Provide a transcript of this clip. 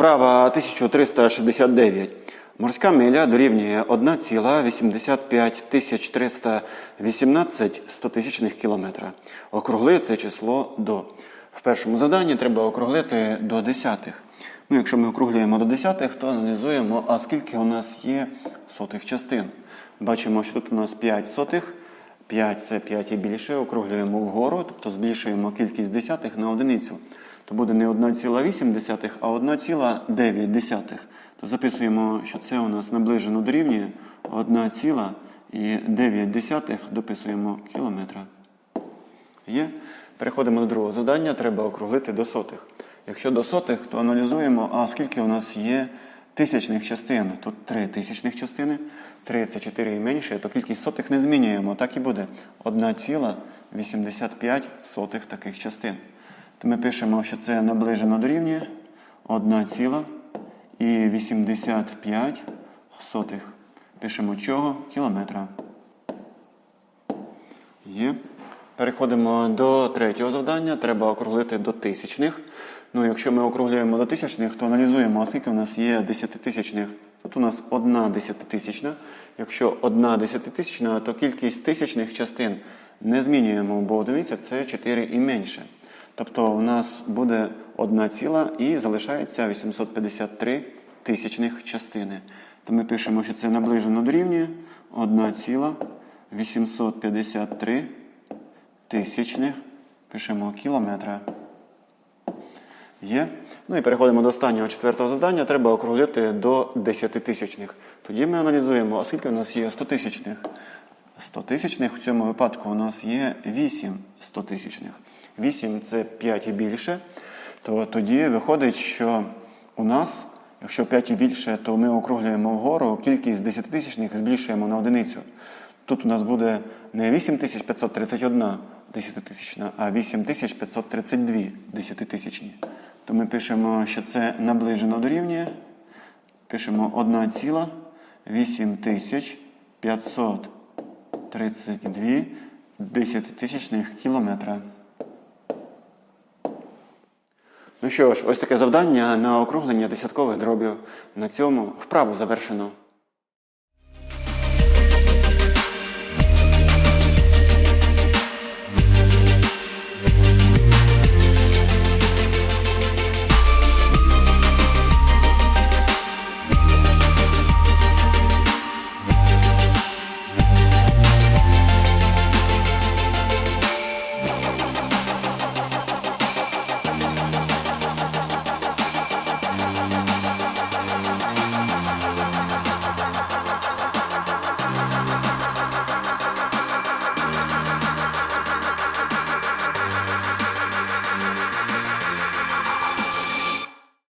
Вправа 1369. Морська миля дорівнює 1,85 стотисячних кілометра. Округли це число до. В першому заданні треба округлити до десятих. Ну, якщо ми округлюємо до десятих, то аналізуємо, а скільки у нас є сотих частин. Бачимо, що тут у нас 5 сотих. 5 це 5 і більше, округлюємо вгору, тобто збільшуємо кількість десятих на одиницю. То буде не 1,8, а 1,9. То записуємо, що це у нас наближено дорівнює 1,9 дописуємо кілометра. Є? Переходимо до другого завдання, треба округлити до сотих. Якщо до сотих, то аналізуємо, а скільки у нас є тисячних частин. Тут три тисячних частини, 3 це 4 і менше, то кількість сотих не змінюємо. Так і буде 1,85 сотих таких частин. То ми пишемо, що це наближено дорівнює 1,85 сотих. Пишемо чого? Кілометра. Є. Переходимо до третього завдання. Треба округлити до тисячних. Ну, якщо ми округлюємо до тисячних, то аналізуємо, а скільки в нас є десятитисячних. Тут у нас одна десятитисячна. Якщо одна десятитисячна, то кількість тисячних частин не змінюємо, бо одиниця це 4 і менше. Тобто у нас буде одна ціла і залишається 853 тисячних частини. То ми пишемо, що це наближено дорівнює 1,853 тисячних. Пишемо кілометра. Є. Ну і переходимо до останнього четвертого завдання. Треба округлити до 10 тисячних. Тоді ми аналізуємо, оскільки в нас є 100 тисячних. 100 тисячних в цьому випадку у нас є 8 100 тисячних. 8 це 5 і більше. То тоді виходить, що у нас, якщо 5 і більше, то ми округлюємо вгору, кількість 10 тисячних збільшуємо на одиницю. Тут у нас буде не 8531 десятитисячна, а 8532 десятитисячні. То ми пишемо, що це наближено дорівнює. Пишемо 1,8532 десятитисячних кілометра. Ну що ж, ось таке завдання на округлення десяткових дробів. На цьому вправу завершено.